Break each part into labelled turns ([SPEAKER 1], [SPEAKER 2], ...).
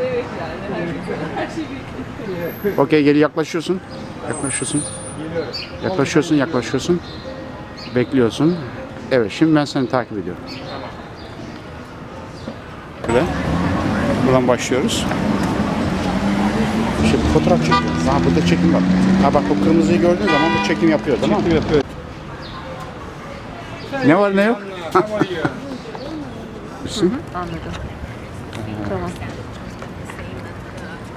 [SPEAKER 1] Evet yani her şey bir
[SPEAKER 2] Okey geri yaklaşıyorsun. Yaklaşıyorsun. Yaklaşıyorsun, yaklaşıyorsun. Bekliyorsun. Evet, şimdi ben seni takip ediyorum. Böyle. Buradan başlıyoruz. Şimdi fotoğraf çekiyoruz. Ha burada çekim var. Ha bak bu kırmızıyı gördüğün zaman bu çekim yapıyor tamam mı?
[SPEAKER 3] yapıyor.
[SPEAKER 2] Ne var ne yok? İsim?
[SPEAKER 1] Anladım. Tamam.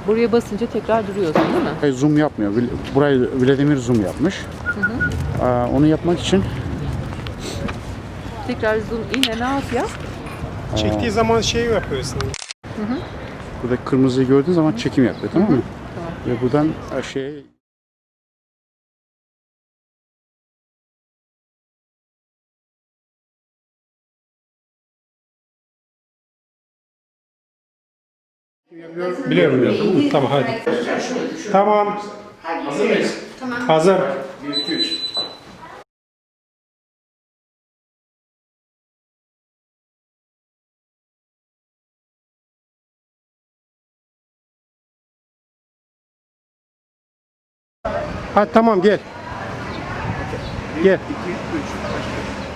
[SPEAKER 1] Buraya basınca tekrar duruyorsun değil mi?
[SPEAKER 2] Burayı Zoom yapmıyor. Vil- Burayı Vladimir zoom yapmış. Aa, onu yapmak için
[SPEAKER 1] Tekrar zoom in and out yap.
[SPEAKER 3] Çektiği zaman şey yapıyorsun.
[SPEAKER 2] burada kırmızıyı gördüğün zaman çekim yapıyor tamam mı?
[SPEAKER 1] Tamam.
[SPEAKER 2] Ve buradan e, şey
[SPEAKER 3] Biliyorum biliyorum. Tamam hadi. Tamam.
[SPEAKER 2] Hazır mıyız? Tamam.
[SPEAKER 3] Hazır.
[SPEAKER 2] 1, 2, 3.
[SPEAKER 3] Hadi tamam gel. Gel.
[SPEAKER 4] 2, 3.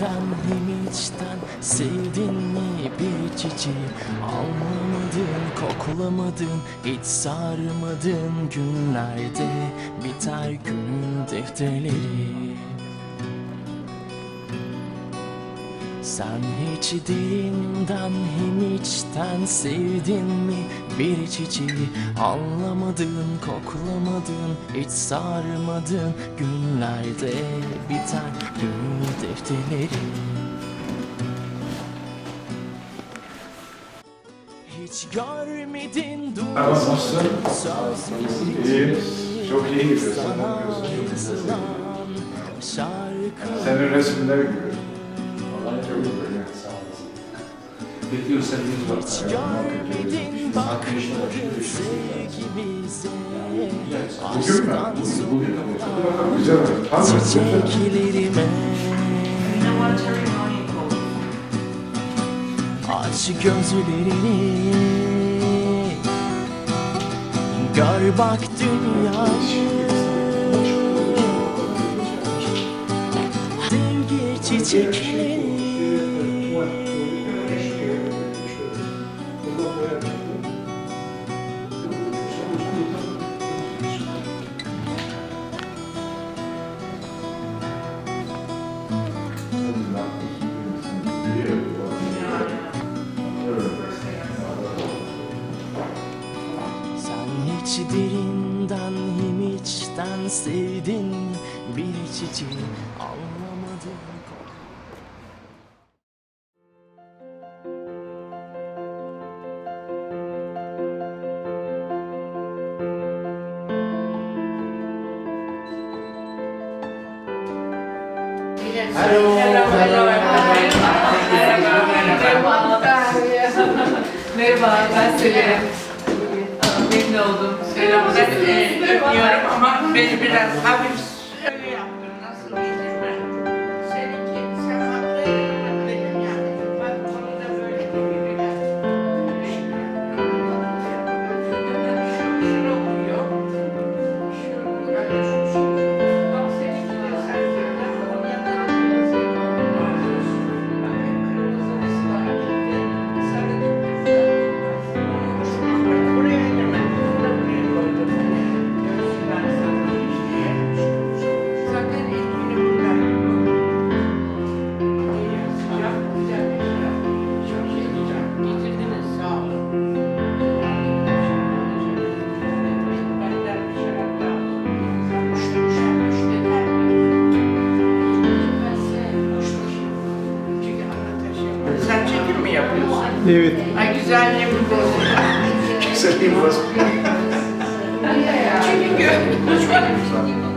[SPEAKER 4] derinden hem sevdin mi bir çiçeği? Almadın, koklamadın, hiç sarmadın günlerde. Biter gönül defterleri Sen hiç derinden hem içten sevdin mi bir çiçeği Anlamadın, koklamadın, hiç sarmadın Günlerde biter gönül defterleri Hiç görmedin dur
[SPEAKER 5] Nasılsın?
[SPEAKER 4] sözleri
[SPEAKER 5] İyi. Çok iyi gidiyorsun. Senin resimleri görüyorum. Bekliyor sevgimiz var.
[SPEAKER 4] Hiç görmedin bakmadın sevgimize.
[SPEAKER 5] Tamam mı?
[SPEAKER 4] çiçeklerime Aç gözlerini Gör bak dünyayı Sevgi çiçekleri neden sevdin bir çiçeği anlamadım Hello. Hello. Hello.
[SPEAKER 6] Merhaba, ben Selin. Memnun oldum.
[SPEAKER 5] Merhaba, ben Selin. Öpüyorum. beijo, beijo,
[SPEAKER 1] sabe?
[SPEAKER 5] said he was. yeah. Treating. Which one?